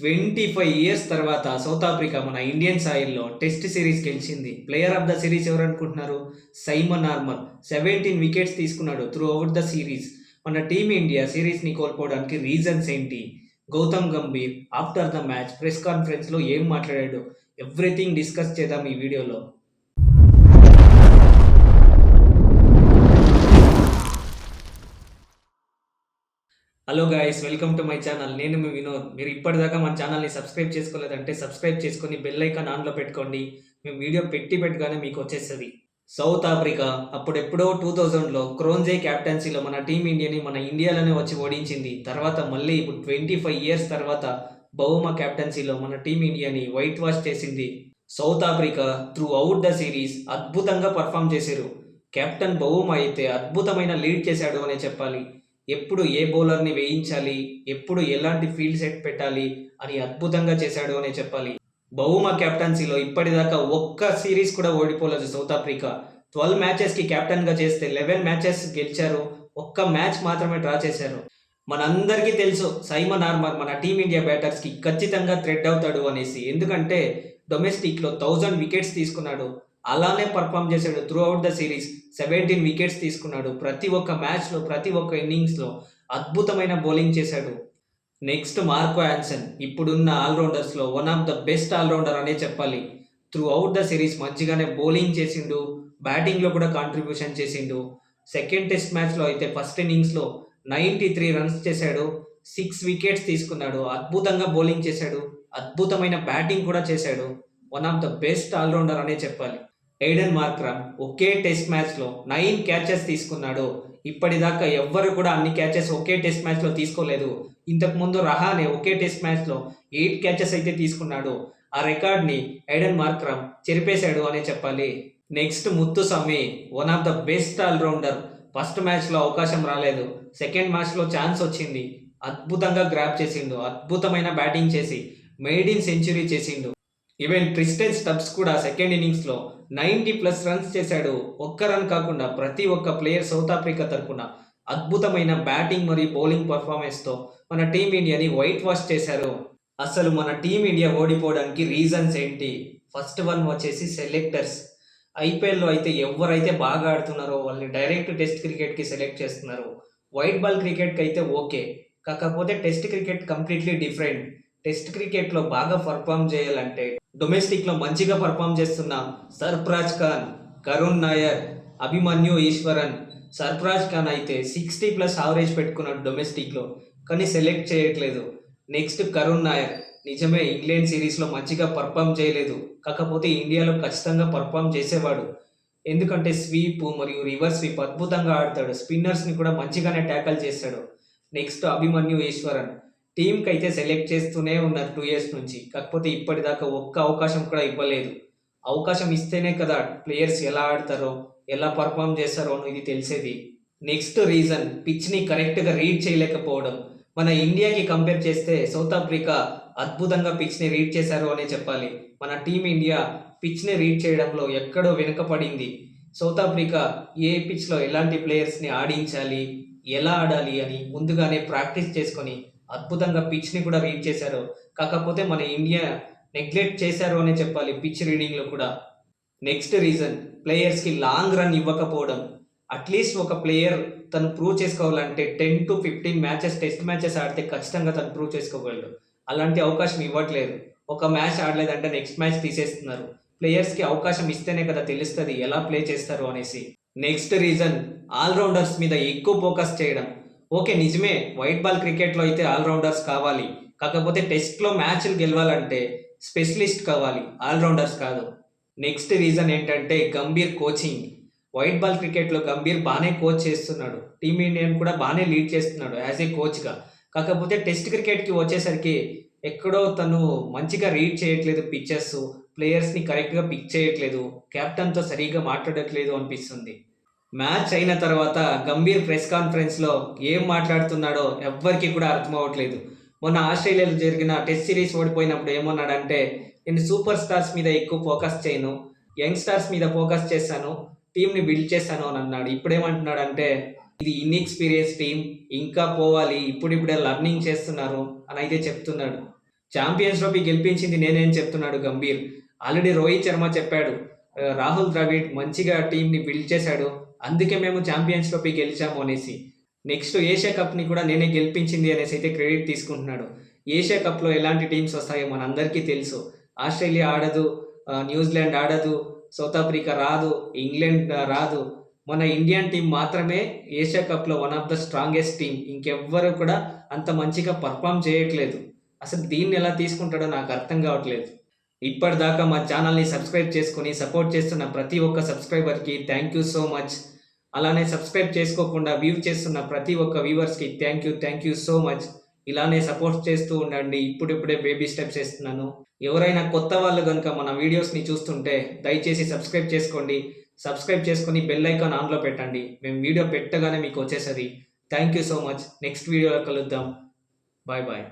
Twenty five years తర్వాత South Africa మన Indian సాయిల్లో టెస్ట్ సిరీస్ గెలిచింది. ప్లేయర్ ఆఫ్ ద సిరీస్ ఎవరు అనుకుంటున్నారు సైమన్ నార్మల్ సెవెంటీన్ వికెట్స్ తీసుకున్నాడు త్రూ అవుట్ ద సిరీస్ మన టీమిండియా సిరీస్ని కోల్పోవడానికి రీజన్స్ ఏంటి? Gautam Gambhir after the match press కాన్ఫరెన్స్లో ఏం మాట్లాడాడు? ఎవ్రీథింగ్ డిస్కస్ చేద్దాం ఈ వీడియోలో. Hello guys welcome to my channel నేను మీ వినోద్. మీరు ఇప్పటిదాకా మన ఛానల్ని సబ్స్క్రైబ్ చేసుకోలేదంటే సబ్స్క్రైబ్ చేసుకొని బెల్ ఐకాన్ ఆన్లో పెట్టుకోండి. మేము వీడియో పెట్టి పెట్టగానే మీకు వచ్చేస్తుంది. సౌత్ ఆఫ్రికా అప్పుడెప్పుడో టూ థౌజండ్లో క్రోన్జే క్యాప్టెన్సీలో మన టీమిండియాని మన ఇండియాలోనే వచ్చి ఓడించింది. తర్వాత మళ్ళీ ఇప్పుడు ట్వంటీ ఫైవ్ ఇయర్స్ తర్వాత బహుమా క్యాప్టెన్సీలో మన టీమిండియాని వైట్ వాష్ చేసింది. South Africa through out the series అద్భుతంగా పర్ఫామ్ చేశారు. కెప్టెన్ బహుమా అయితే అద్భుతమైన లీడ్ చేశాడు అనే చెప్పాలి. ఎప్పుడు ఏ బౌలర్ని వేయించాలి ఎప్పుడు ఎలాంటి ఫీల్డ్ సెట్ పెట్టాలి అని అద్భుతంగా చేశాడు అనే చెప్పాలి. బహుమ కెప్టెన్సీలో ఇప్పటిదాకా ఒక్క సిరీస్ కూడా ఓడిపోలేదు సౌత్ ఆఫ్రికా. ట్వెల్వ్ మ్యాచెస్కి కెప్టెన్గా చేస్తే లెవెన్ మ్యాచెస్ గెలిచారు ఒక్క మ్యాచ్ మాత్రమే డ్రా చేశారు. మనందరికీ తెలుసు సైమన్ ఆర్మర్ మన టీమిండియా బ్యాటర్స్కి ఖచ్చితంగా థ్రెడ్ అవుతాడు అనేసి. ఎందుకంటే డొమెస్టిక్లో థౌజండ్ వికెట్స్ తీసుకున్నాడు. అలానే పర్ఫామ్ చేశాడు through out the series seventeen wickets తీసుకున్నాడు. ప్రతి ఒక్క మ్యాచ్లో ప్రతి ఒక్క ఇన్నింగ్స్లో అద్భుతమైన బౌలింగ్ చేశాడు. నెక్స్ట్ మార్కో యాన్సన్ ఇప్పుడున్న ఆల్రౌండర్స్లో one of the best allrounder అనే చెప్పాలి. త్రూ అవుట్ ద సిరీస్ మంచిగానే బౌలింగ్ చేసిండు బ్యాటింగ్లో కూడా కాంట్రిబ్యూషన్ చేసిండు. సెకండ్ టెస్ట్ మ్యాచ్లో అయితే ఫస్ట్ ఇన్నింగ్స్లో నైంటీ త్రీ రన్స్ చేశాడు. సిక్స్ వికెట్స్ తీసుకున్నాడు. అద్భుతంగా బౌలింగ్ చేశాడు. అద్భుతమైన బ్యాటింగ్ కూడా చేశాడు. One of the best allrounder అనే చెప్పాలి. ఎయిడెన్ మార్క్రమ్ ఒకే టెస్ట్ మ్యాచ్లో నైన్ క్యాచెస్ తీసుకున్నాడు. ఇప్పటిదాకా ఎవ్వరు కూడా అన్ని క్యాచెస్ ఒకే టెస్ట్ మ్యాచ్లో తీసుకోలేదు. ఇంతకుముందు రహానే ఒకే టెస్ట్ మ్యాచ్లో ఎయిట్ క్యాచెస్ అయితే తీసుకున్నాడు. ఆ రికార్డ్ని ఎయిడెన్ మార్క్రమ్ చెరిపేశాడు అనే చెప్పాలి. Next Muthu one of the best allrounder first మ్యాచ్లో అవకాశం రాలేదు. సెకండ్ మ్యాచ్లో ఛాన్స్ వచ్చింది. అద్భుతంగా గ్రాప్ చేసిండు. అద్భుతమైన బ్యాటింగ్ చేసి మెయిడిన్ సెంచరీ చేసిండు. ఈవెన్ ట్రిస్టెన్ స్టబ్స్ కూడా సెకండ్ ఇన్నింగ్స్లో నైంటీ ప్లస్ రన్స్ చేశాడు. ఒక్క రన్ కాకుండా ప్రతి ఒక్క ప్లేయర్ సౌత్ ఆఫ్రికా తరఫున అద్భుతమైన బ్యాటింగ్ మరియు బౌలింగ్ పర్ఫార్మెన్స్తో మన టీమిండియాని వైట్ వాష్ చేశారు. అసలు మన టీమిండియా ఓడిపోవడానికి రీజన్స్ ఏంటి? ఫస్ట్ వన్ వచ్చేసి సెలెక్టర్స్ ఐపీఎల్లో అయితే ఎవరైతే బాగా ఆడుతున్నారో వాళ్ళని డైరెక్ట్ టెస్ట్ క్రికెట్కి సెలెక్ట్ చేస్తున్నారు. వైట్ బాల్ క్రికెట్కి అయితే ఓకే కాకపోతే test cricket completely different test క్రికెట్లో బాగా పర్ఫామ్ చేయాలంటే డొమెస్టిక్లో మంచిగా పర్ఫామ్ చేస్తున్న సర్ఫరాజ్ ఖాన్ కరుణ్ నాయర్ అభిమన్యు ఈశ్వరన్. సర్ఫరాజ్ ఖాన్ అయితే సిక్స్టీ ప్లస్ ఆవరేజ్ పెట్టుకున్నాడు డొమెస్టిక్లో కానీ సెలెక్ట్ చేయట్లేదు. నెక్స్ట్ కరుణ్ నాయర్. నిజమే ఇంగ్లాండ్ సిరీస్లో మంచిగా పర్ఫామ్ చేయలేదు. కాకపోతే ఇండియాలో ఖచ్చితంగా పర్ఫామ్ చేసేవాడు. ఎందుకంటే స్వీప్ మరియు రివర్స్ స్వీప్ అద్భుతంగా ఆడతాడు. స్పిన్నర్స్ని కూడా మంచిగానే ట్యాకల్ చేస్తాడు. నెక్స్ట్ అభిమన్యు ఈశ్వరన్. టీంకి అయితే సెలెక్ట్ చేస్తూనే ఉన్నారు టూ ఇయర్స్ నుంచి. కాకపోతే ఇప్పటిదాకా ఒక్క అవకాశం కూడా ఇవ్వలేదు. అవకాశం ఇస్తేనే కదా ప్లేయర్స్ ఎలా ఆడతారో ఎలా పర్ఫామ్ చేస్తారో ఇది తెలిసేది. నెక్స్ట్ రీజన్ పిచ్ని కరెక్ట్గా రీడ్ చేయలేకపోవడం. మన ఇండియాకి కంపేర్ చేస్తే సౌత్ ఆఫ్రికా అద్భుతంగా పిచ్ని రీడ్ చేశారు అనే చెప్పాలి. మన టీం ఇండియా పిచ్ని రీడ్ చేయడంలో ఎక్కడో వెనుకపడింది సౌత్ ఆఫ్రికా ఏ పిచ్లో ఎలాంటి ప్లేయర్స్ని ఆడించాలి ఎలా ఆడాలి అని ముందుగానే ప్రాక్టీస్ చేసుకొని అద్భుతంగా పిచ్ని కూడా రీడ్ చేశారు. కాకపోతే మన ఇండియా నెగ్లెక్ట్ చేశారు అనే చెప్పాలి పిచ్ రీడింగ్లో కూడా. నెక్స్ట్ రీజన్ ప్లేయర్స్కి లాంగ్ రన్ ఇవ్వకపోవడం. అట్లీస్ట్ ఒక ప్లేయర్ తను ప్రూవ్ చేసుకోవాలంటే ten to fifteen matches test matches ఆడితే ఖచ్చితంగా తను ప్రూవ్ చేసుకోగలడు. అలాంటి అవకాశం ఇవ్వట్లేదు. ఒక మ్యాచ్ ఆడలేదంటే నెక్స్ట్ మ్యాచ్ తీసేస్తున్నారు. ప్లేయర్స్కి అవకాశం ఇస్తేనే కదా తెలుస్తుంది ఎలా ప్లే చేస్తారు అనేసి. నెక్స్ట్ రీజన్ ఆల్రౌండర్స్ మీద ఎక్కువ ఫోకస్ చేయడం. ఓకే నిజమే. వైట్ బాల్ క్రికెట్లో అయితే ఆల్రౌండర్స్ కావాలి. కాకపోతే టెస్ట్లో మ్యాచ్లు గెలవాలంటే స్పెషలిస్ట్ కావాలి. ఆల్రౌండర్స్ కాదు. నెక్స్ట్ రీజన్ ఏంటంటే గంభీర్ కోచింగ్ వైట్ బాల్ క్రికెట్లో గంభీర్ బాగానే కోచ్ చేస్తున్నాడు. టీమిండియాని కూడా బాగానే లీడ్ చేస్తున్నాడు యాజ్ ఏ కోచ్గా కాకపోతే టెస్ట్ క్రికెట్కి వచ్చేసరికి ఎక్కడో తను మంచిగా రీడ్ చేయట్లేదు పిక్చర్స్ ప్లేయర్స్ని కరెక్ట్గా పిక్ చేయట్లేదు. కెప్టెన్తో సరిగ్గా మాట్లాడట్లేదు అనిపిస్తుంది. మ్యాచ్ అయిన తర్వాత గంభీర్ ప్రెస్ కాన్ఫరెన్స్లో ఏం మాట్లాడుతున్నాడో ఎవ్వరికి కూడా అర్థం అవ్వట్లేదు మొన్న ఆస్ట్రేలియాలో జరిగిన టెస్ట్ సిరీస్ ఓడిపోయినప్పుడు ఏమన్నాడంటే నేను సూపర్ స్టార్స్ మీద ఎక్కువ ఫోకస్ చేయను యంగ్ స్టార్స్ మీద ఫోకస్ చేశాను టీంని బిల్డ్ చేశాను అని అన్నాడు. ఇప్పుడేమంటున్నాడంటే ఇది ఇన్ఎక్స్పీరియన్స్ టీం ఇంకా పోవాలి ఇప్పుడిప్పుడే లర్నింగ్ చేస్తున్నారు అని అయితే చెప్తున్నాడు. ఛాంపియన్స్ ట్రోఫీ గెలిపించింది నేనేం చెప్తున్నాడు గంభీర్. ఆల్రెడీ రోహిత్ శర్మ చెప్పాడు రాహుల్ ద్రవిడ్ మంచిగా టీంని బిల్డ్ చేశాడు అందుకే మేము ఛాంపియన్స్ ట్రోఫీ గెలిచాము అనేసి. నెక్స్ట్ ఏషియా కప్ని కూడా నేనే గెలిపించింది అనేసి అయితే క్రెడిట్ తీసుకుంటున్నాడు. ఏషియా కప్లో ఎలాంటి టీమ్స్ వస్తాయో మనందరికీ తెలుసు. ఆస్ట్రేలియా ఆడదు న్యూజిలాండ్ ఆడదు సౌత్ ఆఫ్రికా రాదు ఇంగ్లాండ్ రాదు. మన ఇండియన్ టీం మాత్రమే ఏషియా కప్లో one of the strongest team ఇంకెవ్వరు కూడా అంత మంచిగా పర్ఫామ్ చేయట్లేదు. అసలు దీన్ని ఎలా తీసుకుంటాడో నాకు అర్థం కావట్లేదు. ఇప్పటిదాకా మా ఛానల్ని సబ్స్క్రైబ్ చేసుకుని సపోర్ట్ చేస్తున్న ప్రతి ఒక్క సబ్స్క్రైబర్కి థ్యాంక్ యూ సో మచ్. అలానే సబ్స్క్రైబ్ చేసుకోకుండా వ్యూ చేస్తున్న ప్రతి ఒక్క వ్యూవర్స్కి thank you thank you so much. ఇలానే సపోర్ట్ చేస్తూ ఉండండి. ఇప్పుడిప్పుడే బేబీ స్టెప్స్ వేస్తున్నాను. ఎవరైనా కొత్త వాళ్ళు కనుక మన వీడియోస్ని చూస్తుంటే దయచేసి సబ్స్క్రైబ్ చేసుకోండి. సబ్స్క్రైబ్ చేసుకొని బెల్ ఐకాన్ ఆన్లో పెట్టండి. మేము వీడియో పెట్టగానే మీకు వచ్చేసరి thank you so much. Next వీడియోలో కలుద్దాం. Bye bye.